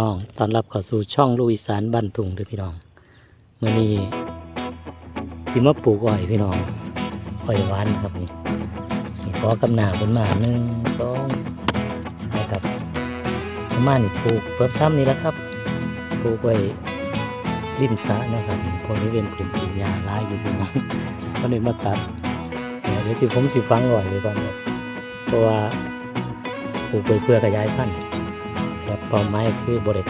น้องตอนรับเข้าสู่ช่องลูกอีสานบ้านทุ่งด้อพี่น้องมื่อนี้สิมาปลูกอ้อยพี่น้องอ้อยหวานครับนี่นี่ขอกำหนาเป็นมาหนึ่งสองนะครับประมาณนี่ปลูกเพิ่มซ้ำนี่แหละครับปลูกไว้ริมสระนะครับพวกนี้เป็นกลุ่มกินยาหลายอยู่พี่น้องก็เลยมาตัดเดี๋ยวสิผมสิฟังก่อนเลยก่อนเพราะว่าปลูกไปเพื่อขยายพันธุ์ แบบเป้าหมายคือบริ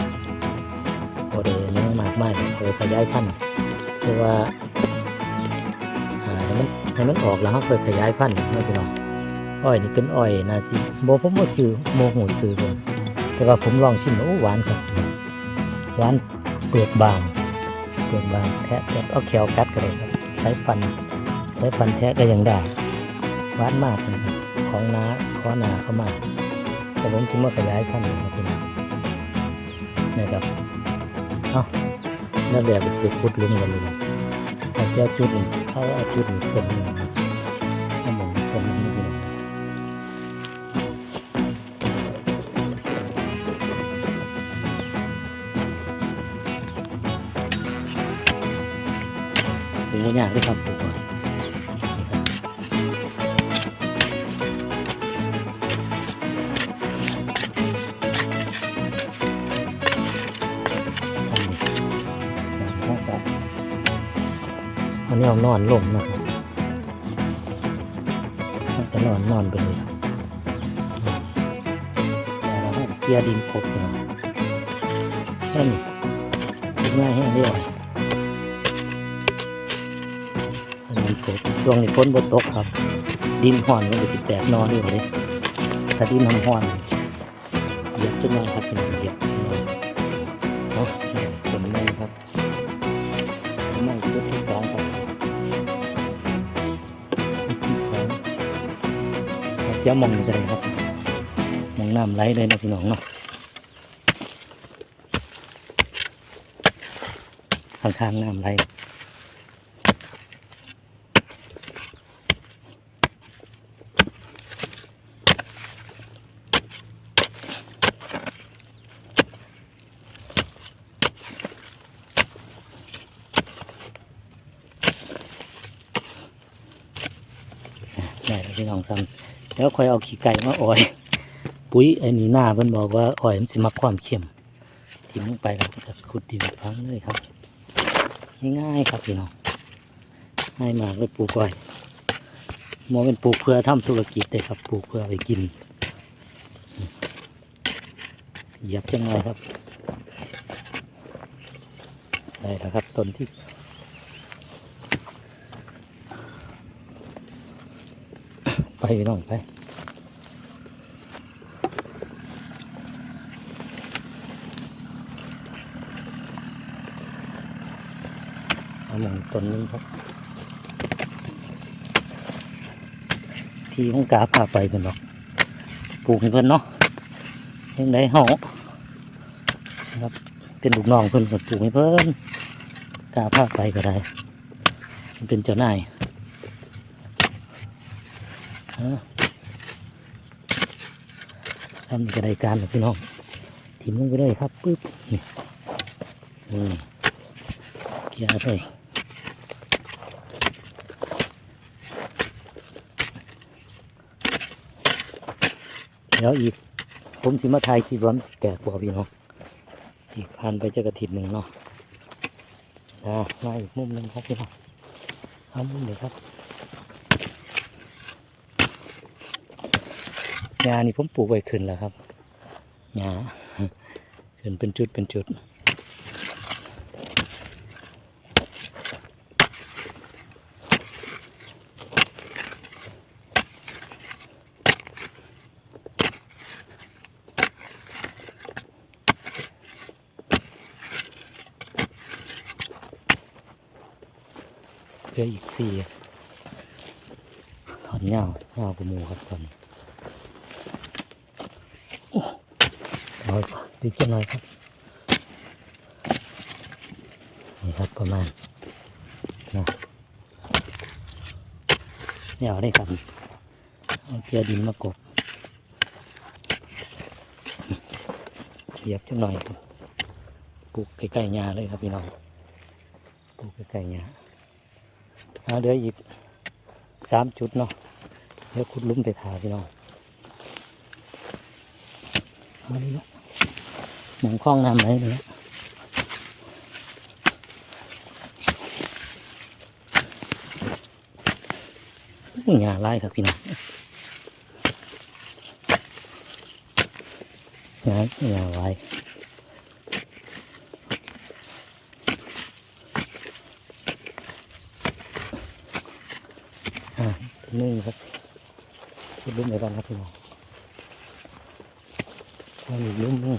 บริเลี้ยงมากมายเพื่อขยายพันธุ์คือว่าอ่าให้มันให้มันออกแล้วเขาเพื่อขยายพันธุ์นะพี่น้องอ้อยนี่เป็นอ้อยนาซีโบผมโมซื้อโมหูซื้อผมแต่ว่าผมลองชิมโอ้หวานครับหวานเปลือกบางเปลือกบางแทะแทะเอาแขวกัดก็ได้ครับใช้ฟันใช้ฟันแทะก็ยังได้หวานมากนะครับของน้าข้อนาเข้ามาแต่ผมถึงมาขยายพันธุ์ครับพี่ น้องนะครับเอาแล้วแบบไปพุดลุมกันเลยเอาเสียจุดหนึ่งเขาเอาจุดหนึ่งคนหนึ่งอาหมองคนนึ่งพี่น้องเป็นตัวอย่างที่ครับปลูกก่อน นนี้เอานอนลงนะครับมันจะนอนนอนไปเลยแต่เราให้เกียร์ดินครบเลยแค่นี้ง่ายแห้งเรียบร้อยอันนี้ครบช่วงนี้ฝนบนตกครับ ดินห่อนมันจะสิแตกนอนด้วยเลยถ้าดินห่อนเหยียบขึ้นมาครับเป็นเหยียบขึ้นเนาะ สียมองอยู่เลยครับมองน้ำไหลเลยนะพี่น้องเนาะข้างๆน้ำไหลได้แล้วพี่น้องซ้ำ แล้วค่อยเอาขี้ไก่มาอ่อย ปุ๋ยไอ้นี่หน้าเพิ่นบอกว่าอ่อยมันสิมักความเค็มทิ่มลงไปแล้วก็จะขุดดินฟังเลยครับ ง่ายๆครับพี่น้องง่ายมากเลยปลูกอ้อยมอเป็นปลูกเพื่อทำธุรกิจเลยครับปลูกเพื่อไปกินเหยียบจังเลยครับได้แล้วครับต้นที่ ไป พี่น้องไปเอาหมองต้นนี้ครับ ที่ของกาพาไปเป็นหรอกปลูกให้เพิ่นเนาะยังไงเฮาะครับ เป็นลูกน้องเพิ่นก็ปลูกให้เพิ่นกาพาไปก็ได้ เป็นเจ้านาย ทำกระไดการนะพี่น้องถิ่มลงไปเลยครับปึ๊บนี่เกียร์เลยเดี๋ยวอีกผมสิมาถ่ายคลิปวามันสิแตกบ่าพี่น้องอีกพันไปเจอกระถิ่นหนึ่งเนาะอ่ามาอีกมุมหนึ่งครับพี่น้องเอามุมเดี๋ยวครับ งานี่ผมปลูกไว้ขึ้นแล้วครับงาขึ้นเป็นจุดเป็นจุดเพื่ออีกสี่ถอนเงาเงากระมูครับตอนนี้ น้อยดีขึ้นหน่อยครับ นี่ครับประมาณนะนี่เอาได้ครับเอาเกลือดินมากบเหยียบจังหน่อยครับปลูกใกล้ๆหญ้าเลยครับพี่น้องปลูกใกล้ๆหญ้าเอาเดี๋ยวอีกสามจุดเนาะเดี๋ยวขุดลุ้มไปถาพี่น้องเอาเลยเนาะ มองคล้องน้ำไหลเลยนะหญ้าไล่ครับพี่น้องหญ้าหญ้าไล่อ่านี่ครับขุดหลุ้มไปก่อนครับพี่น้องเอาอีกหลุ้มหนึ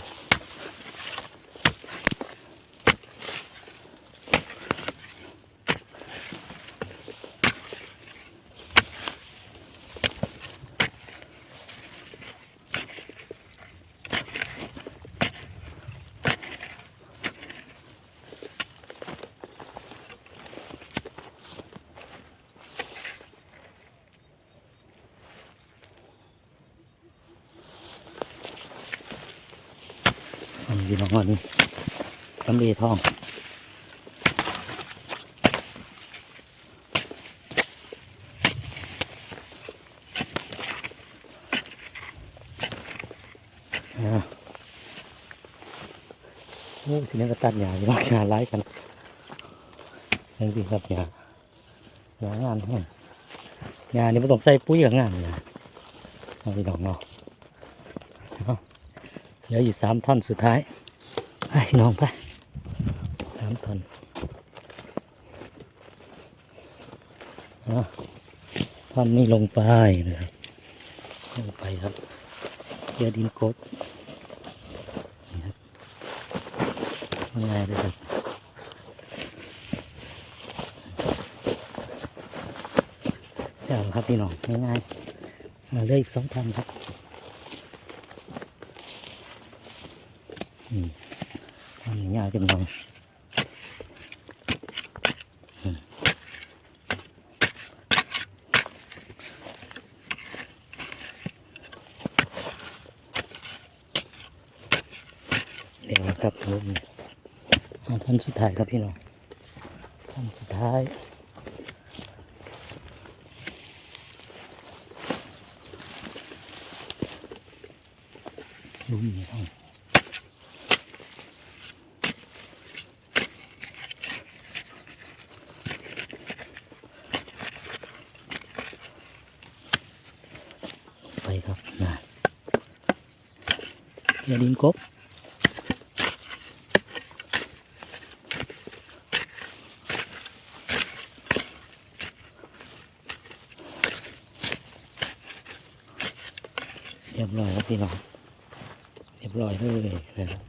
งอันนี้น้องมันตำลีทองโอ้สินี่ก็ตัดหญ้าอยู่หญ้าไล่กันยังดีครับหญ้าหญ้างานแห้งหญ้านี่ไม่ต้องใส่ปุ๋ยกับงานเลยเอาไปดอกเนาะ เหลืออยู่สามท่อนสุดท้ายไปน้องไปสามท่อนอท่อนนี้ลงไปนะครับลงไปครับเดี๋ยวดินกบง่ายเลยครับเดี๋ยวครับพี่น้องง่ายๆมาเลยอีกสองพันครับอืมทำง่าย กันน้องอืมเดี๋ยวครับผมเอาท่านสุดท้ายครับพี่น้องท่านสุดท้ายลุมนี่ต้อง ไปครับนะอย่าดินกบเรียบร้อยครับพี่น้องเรียบร้อยเลยนะครับ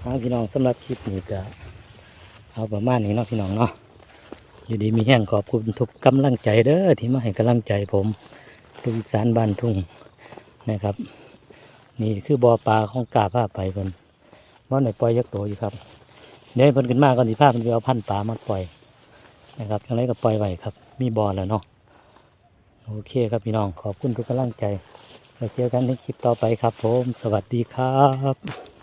เอาพี่น้องสำหรับคลิปนี้ก็เอาประมาณนี้เนาะพี่น้องเนาะอยู่ดีมีแห้งขอบคุณทุกกำลังใจเด้อที่มาให้กำลังใจผม ทุกอีสารบ้านทุ่งนะครับ นี่คือบ่อปลาของกาผ้าไปเพิ่นบ่อไหนปล่อยยักษ์โตอยู่ครับเดี๋ยวเพิ่นขึ้นมาก่อนสิพาเพิ่นไปเอาพันปลามาปล่อยนะครับอย่างไรก็ปล่อยไว้ครับ มีบ่อแล้วเนาะโอเคครับพี่น้องขอบคุณทุกกำลังใจแล้วเจอกันในคลิปต่อไปครับผม สวัสดีครับ